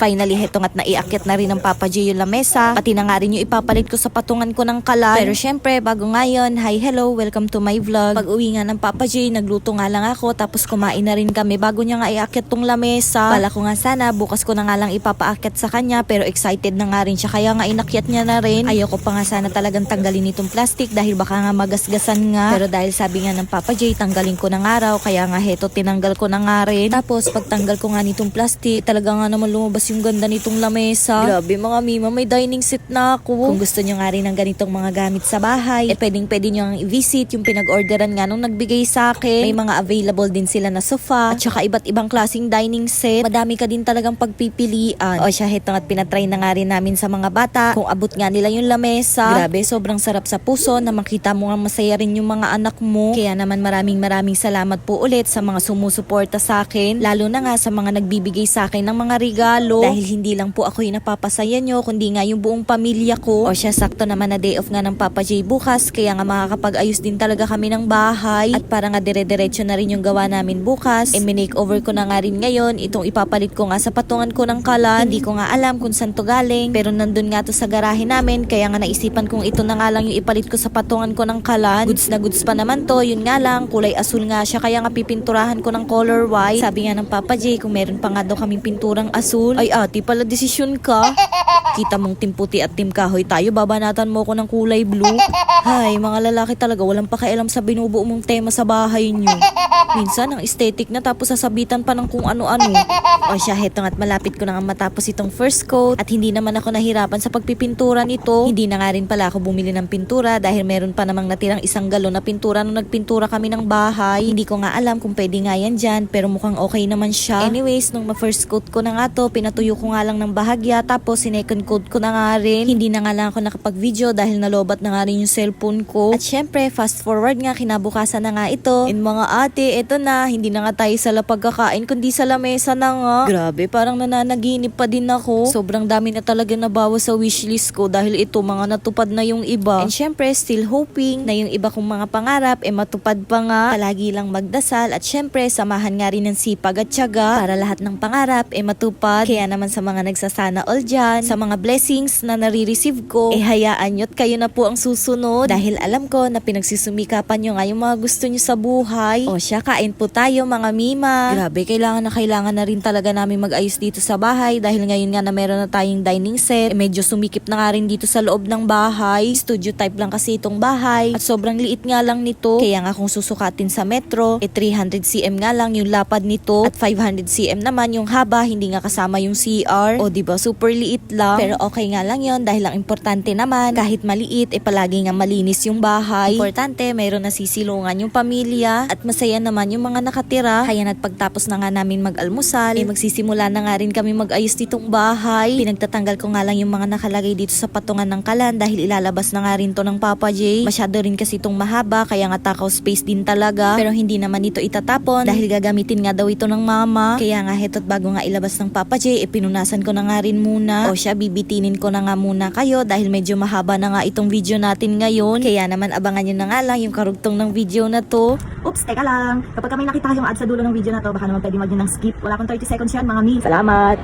Finally, heto nga't naiakit na rin ng Papa J yung lamesa. Pati na nga rin yung ipapalit ko sa patungan ko ng kalan. Pero syempre, bago ngayon, hi, hello, welcome to my vlog. Pag uwi nga ng Papa J, nagluto nga lang ako tapos kumain na rin kami bago niya nga iakit tong lamesa. Bala ko nga sana, bukas ko na nga lang ipapaakit sa kanya pero excited na nga rin siya kaya nga inakyat niya na rin. Ayoko pa nga sana talagang tanggalin itong plastic dahil baka nga magasgasan nga. Pero dahil sabi nga ng Papa J, tanggalin ko ng araw kaya nga heto tinanggal ko na nga rin. Tapos pagtanggal ko nga nitong plastic, talaga nga naman lumabas yung ganda nitong lamesa. Grabe mga mima, may dining set na ako. Kung gusto nyo nga rin ng ganitong mga gamit sa bahay, eh pwedeng pwede nyo ang i-visit yung pinag-orderan nga nung nagbigay sa akin. May mga available din sila na sofa at saka iba't ibang klaseng dining set. Madami ka din talagang pagpipilian. O siya, heto at pinatry na nga rin namin sa mga bata kung abot nga nila yung lamesa. Grabe, sobrang sarap sa puso na makita mo nga masaya rin yung mga anak mo. Kaya naman maraming maraming salamat po ulit sa mga sumusuporta sa akin, lalo na nga sa mga nagbibigay sa akin ng mga regalo. Dahil hindi lang po ako yung napapasaya nyo, kundi nga yung buong pamilya ko. O siya, sakto naman na day off nga ng Papa J bukas, kaya nga makakapag-ayos din talaga kami ng bahay. At para nga dire-diretso na rin yung gawa namin bukas, e minake over ko na nga rin ngayon, itong ipapalit ko nga sa patungan ko ng kalan. Hindi ko nga alam kung saan to galing, pero nandun nga to sa garahe namin, kaya nga naisipan kong ito na nga lang yung ipalit ko sa patungan ko ng kalan. Goods na goods pa naman to, yun nga lang, kulay asul nga siya, kaya nga pipinturahan ko ng color white. Sabi nga ng Papa J, kung meron pa nga daw kaming pinturang asul, ay ate pala desisyon ka. Kita mong team puti at team kahoy tayo, babanatan mo ko ng kulay blue. Hay, mga lalaki talaga, walang pakialam sa binubuo mong tema sa bahay nyo. Minsan, ang aesthetic na tapos sasabitan pa ng kung ano-ano. O siya, heto nga't malapit ko na nga matapos itong first coat at hindi naman ako nahirapan sa pagpipintura nito. Hindi na nga rin pala ako bumili ng pintura dahil meron pa namang natirang isang galon na pintura nung nagpintura kami ng bahay. Hindi ko nga alam kung pwede nga yan dyan pero mukhang okay naman siya. Anyways, nung ma-first coat ko na nga to, pinatuyo ko nga lang ng bahagya tapos sinecond coat ko na nga rin. Hindi na nga lang ako nakapag-video dahil nalobat na nga rin yung cellphone ko. At syempre, fast forward nga, kinabukasan na nga ito. And mga ate, ito na, hindi na nga tayo sa lapag kakain kundi sa lamesa na nga. Grabe, parang nananaginip pa din ako. Sobrang dami na talaga nabawas sa wishlist ko dahil ito mga natupad na yung iba. And syempre, still hoping na yung iba kong mga pangarap eh matupad pa nga. Palagi lang magdasal at syempre, samahan nga rin ng sipag at tiyaga para lahat ng pangarap eh matupad. Kaya naman sa mga nagsasana all dyan, sa mga blessings na nare-receive ko, eh hayaan nyo't kayo na po ang susunod. Dahil alam ko na pinagsisumikapan nyo nga yung mga gusto nyo sa buhay. O siya, kain po tayo mga mima. Grabe, kailangan na kailangan na rin talaga namin mag-ayos dito sa bahay dahil ngayon nga na meron na tayong dining set. Eh, medyo sumikip na nga rin dito sa loob ng bahay. Studio type lang kasi itong bahay at sobrang liit nga lang nito. Kaya nga kung susukatin sa metro, eh 300 cm nga lang yung lapad nito at 500 cm naman yung haba, hindi nga kasama yung CR. O di ba super liit lang. Pero okay nga lang yon dahil ang importante naman kahit maliit, eh palagi nga malinis yung bahay. Importante, mayroon na sisilungan yung pamilya at masaya naman yung mga nakatira. Kaya at pagtapos na nga namin mag-almusal, eh magsisimula na nga rin kami mag-ayos ditong bahay. Pinagtatanggal ko nga lang yung mga nakalagay dito sa patungan ng kalan dahil ilalabas na nga rin to ng Papa J. Masyado rin kasi itong mahaba kaya nga takaw space din talaga. Pero hindi naman ito itatapon dahil gagamitin nga daw ito ng mama. Kaya nga heto't bago nga ilabas ng Papa J, eh pinunasan ko na nga rin muna. O siya, bibitinin ko na nga muna kayo dahil medyo mahaba na nga itong video natin ngayon. Kaya naman abangan nyo na nga lang yung karugtong ng video na to. Oops, teka lang. Kapag may nakita kayong ad sa dulo ng video na to, baka naman pwede mag ng skip. Wala pang 30 seconds yan, mga mi. Salamat!